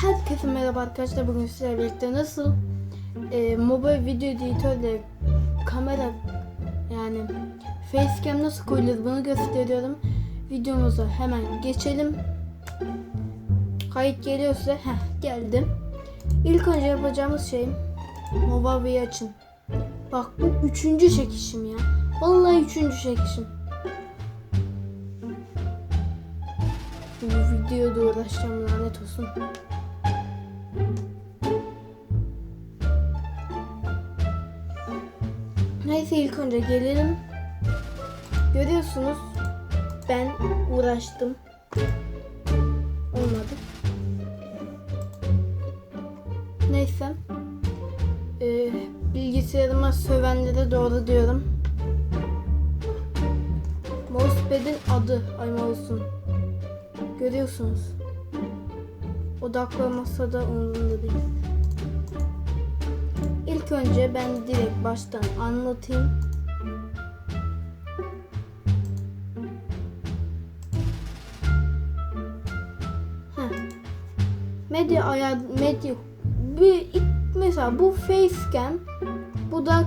Herkese merhaba arkadaşlar bugün sizlerle birlikte nasıl e, mobile video editörle kamera yani facecam nasıl koyulur bunu gösteriyorum. Videomuza hemen geçelim. Kayıt geliyorsa heh, geldim. İlk önce yapacağımız şey Movavi'yi açın. Bak bu üçüncü çekişim ya. Vallahi üçüncü çekişim. Bu videoda uğraşacağım lanet olsun. Neyse ilk önce gelelim. Görüyorsunuz ben uğraştım. Olmadı. Neyse. Ee, bilgisayarıma sövenlere doğru diyorum. Mousepad'in adı. Ay mouse'un. Görüyorsunuz. Odaklamasa da umurumda değil. İlk önce ben direkt baştan anlatayım. Medya ayar medya bir mesela bu facecam bu da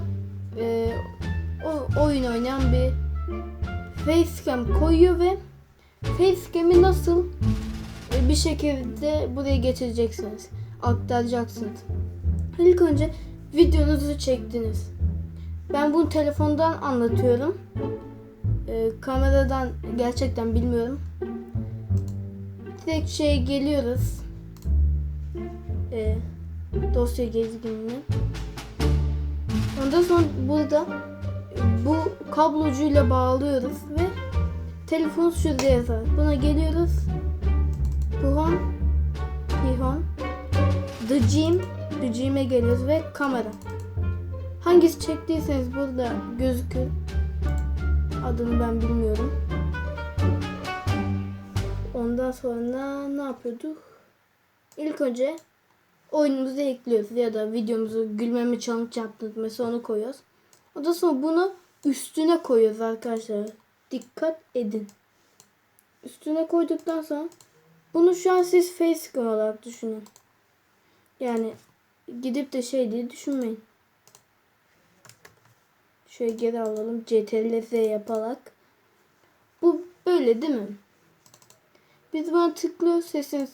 e, o, oyun oynayan bir facecam koyuyor ve facecam'i nasıl e, bir şekilde buraya getireceksiniz aktaracaksınız. İlk önce videonuzu çektiniz. Ben bunu telefondan anlatıyorum. Ee, kameradan gerçekten bilmiyorum. Direkt şeye geliyoruz. Ee, dosya gezginine. Ondan sonra burada bu kablocuyla bağlıyoruz ve telefon şurada yazar. Buna geliyoruz. Buhon, Bihon, The Gym, Gym'e geliyoruz ve kamera. Hangisi çektiyseniz burada gözükür. Adını ben bilmiyorum. Ondan sonra ne yapıyorduk? İlk önce oyunumuzu ekliyoruz ya da videomuzu gülmeme challenge yaptık mesela onu koyuyoruz. Ondan sonra bunu üstüne koyuyoruz arkadaşlar. Dikkat edin. Üstüne koyduktan sonra bunu şu an siz facecam olarak düşünün. Yani gidip de şey diye düşünmeyin. Şöyle geri alalım. CTRL Z yaparak. Bu böyle değil mi? Biz buna tıklıyoruz. Sesini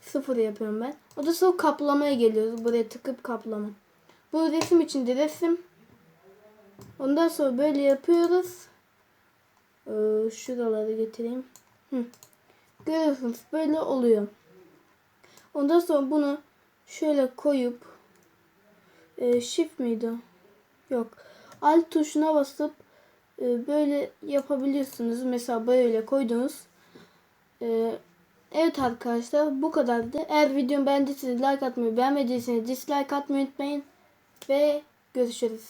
sıfır yapıyorum ben. O da sonra kaplamaya geliyoruz. Buraya tıkıp kaplama. Bu resim için de resim. Ondan sonra böyle yapıyoruz. Ee, şuraları getireyim. Hı. Görüyorsunuz böyle oluyor. Ondan sonra bunu şöyle koyup e, shift miydi? Yok. Alt tuşuna basıp e, böyle yapabiliyorsunuz. Mesela böyle koydunuz. E, evet arkadaşlar bu kadardı. Eğer videomu beğendiyseniz like atmayı, beğenmediyseniz dislike atmayı unutmayın. Ve görüşürüz.